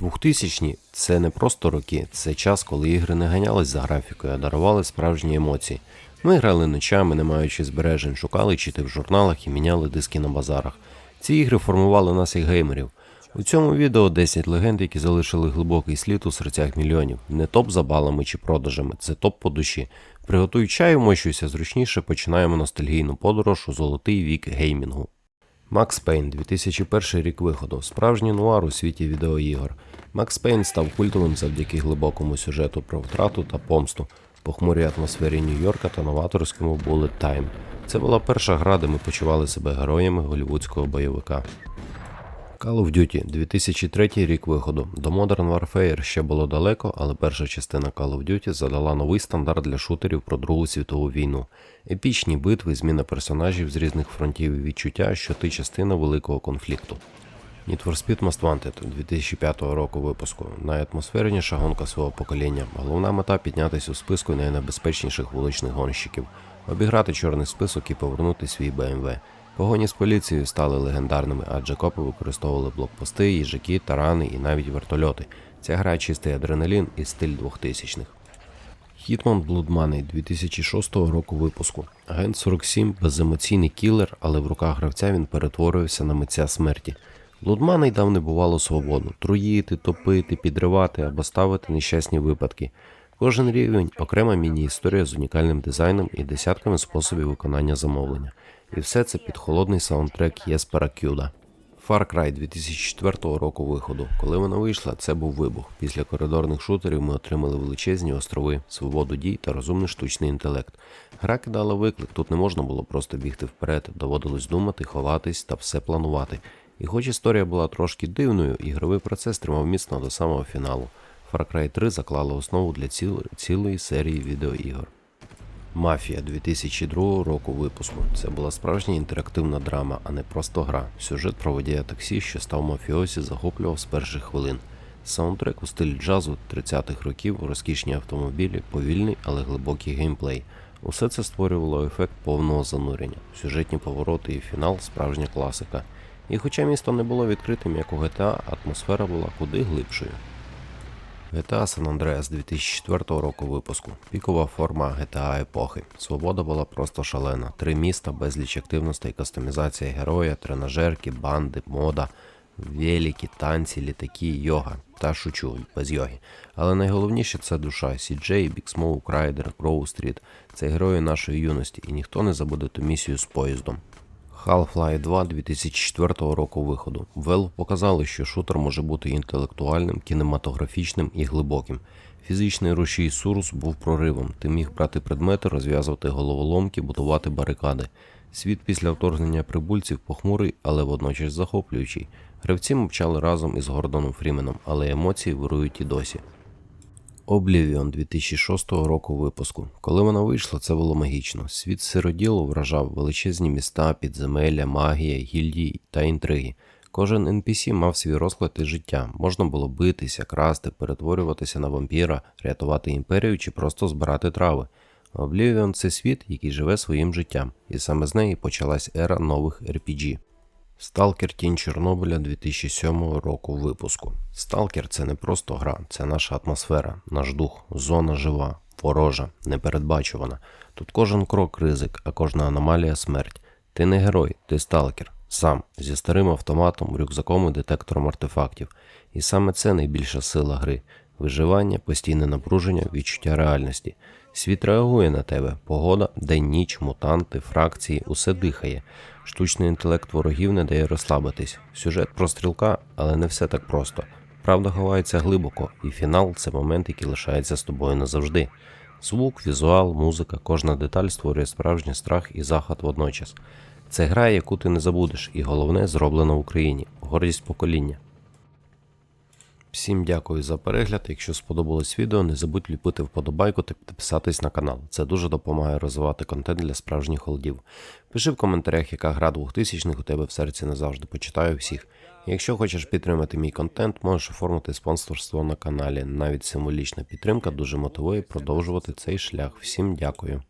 2000-ні – це не просто роки, це час, коли ігри не ганялись за графікою, а дарували справжні емоції. Ми грали ночами, не маючи збережень, шукали чити в журналах і міняли диски на базарах. Ці ігри формували нас як геймерів. У цьому відео 10 легенд, які залишили глибокий слід у серцях мільйонів. Не топ за балами чи продажами, це топ по душі. Приготуй чай, вмощуйся зручніше, починаємо ностальгійну подорож у золотий вік геймінгу. Макс Пейн, 2001 рік виходу. Справжній нуар у світі відеоігор. Макс Пейн став культовим завдяки глибокому сюжету про втрату та помсту, похмурій атмосфері Нью-Йорка та новаторському Bullet Time. Це була перша гра, де ми почували себе героями голівудського бойовика. Call of Duty 2003 рік виходу. До Modern Warfare ще було далеко, але перша частина Call of Duty задала новий стандарт для шутерів про Другу світову війну. Епічні битви, зміна персонажів з різних фронтів і відчуття, що ти частина великого конфлікту. Need for Speed Most Wanted 2005 року випуску. Найатмосферніша гонка свого покоління. Головна мета піднятися у списку найнебезпечніших вуличних гонщиків, обіграти чорний список і повернути свій BMW. Погоні з поліцією стали легендарними, адже копи використовували блокпости, їжаки, тарани і навіть вертольоти. Ця гра чистий адреналін і стиль 2000-х. Hitman Blood Money 2006 року випуску. Агент 47 беземоційний кілер, але в руках гравця він перетворювався на митця смерті. Blood Money дав небувалу свободу труїти, топити, підривати або ставити нещасні випадки. Кожен рівень окрема міні-історія з унікальним дизайном і десятками способів виконання замовлення. І все це під холодний саундтрек Єспера Кюда. Far Cry 2004 року виходу. Коли вона вийшла, це був вибух. Після коридорних шутерів ми отримали величезні острови, свободу дій та розумний штучний інтелект. Гра кидала виклик, тут не можна було просто бігти вперед, доводилось думати, ховатись та все планувати. І хоч історія була трошки дивною, ігровий процес тримав міцно до самого фіналу. Far Cry 3 заклала основу для ціл- цілої серії відеоігор. Мафія 2002 року випуску. Це була справжня інтерактивна драма, а не просто гра. Сюжет про водія таксі, що став мафіозі, захоплював з перших хвилин. Саундтрек у стилі джазу 30-х років, розкішні автомобілі, повільний, але глибокий геймплей. Усе це створювало ефект повного занурення. Сюжетні повороти і фінал справжня класика. І хоча місто не було відкритим, як у GTA, атмосфера була куди глибшою. GTA San Andreas 2004 року випуску. Пікова форма GTA епохи. Свобода була просто шалена. Три міста, безліч активностей, кастомізація героя, тренажерки, банди, мода, велики, танці, літаки, йога. Та шучу, без йоги. Але найголовніше це душа. Big Smoke, Rider, Grove Street. Це герої нашої юності, і ніхто не забуде ту місію з поїздом. Half-Life 2 2004 року виходу. Valve показали, що шутер може бути інтелектуальним, кінематографічним і глибоким. Фізичний рушій Сурус був проривом. Ти міг брати предмети, розв'язувати головоломки, будувати барикади. Світ після вторгнення прибульців похмурий, але водночас захоплюючий. Гравці мовчали разом із Гордоном Фріменом, але емоції вирують і досі. Oblivion 2006 року випуску. Коли вона вийшла, це було магічно. Світ сироділу вражав величезні міста, підземелля, магія, гільдії та інтриги. Кожен NPC мав свій розклад і життя. Можна було битися, красти, перетворюватися на вампіра, рятувати імперію чи просто збирати трави. Oblivion – це світ, який живе своїм життям, і саме з неї почалась ера нових RPG. Сталкер Тінь Чорнобиля 2007 року випуску. Сталкер це не просто гра, це наша атмосфера, наш дух, зона жива, ворожа, непередбачувана. Тут кожен крок ризик, а кожна аномалія смерть. Ти не герой, ти сталкер, сам, зі старим автоматом, рюкзаком і детектором артефактів. І саме це найбільша сила гри виживання, постійне напруження, відчуття реальності. Світ реагує на тебе, погода, день ніч, мутанти, фракції, усе дихає. Штучний інтелект ворогів не дає розслабитись. Сюжет про стрілка, але не все так просто. Правда ховається глибоко, і фінал це момент, який лишається з тобою назавжди. Звук, візуал, музика, кожна деталь створює справжній страх і захват водночас. Це гра, яку ти не забудеш, і головне зроблена в Україні. Гордість покоління. Всім дякую за перегляд. Якщо сподобалось відео, не забудь ліпити вподобайку та підписатись на канал. Це дуже допомагає розвивати контент для справжніх холдів. Пиши в коментарях, яка гра 2000-х у тебе в серці назавжди. Почитаю всіх. Якщо хочеш підтримати мій контент, можеш оформити спонсорство на каналі. Навіть символічна підтримка дуже мотивує продовжувати цей шлях. Всім дякую.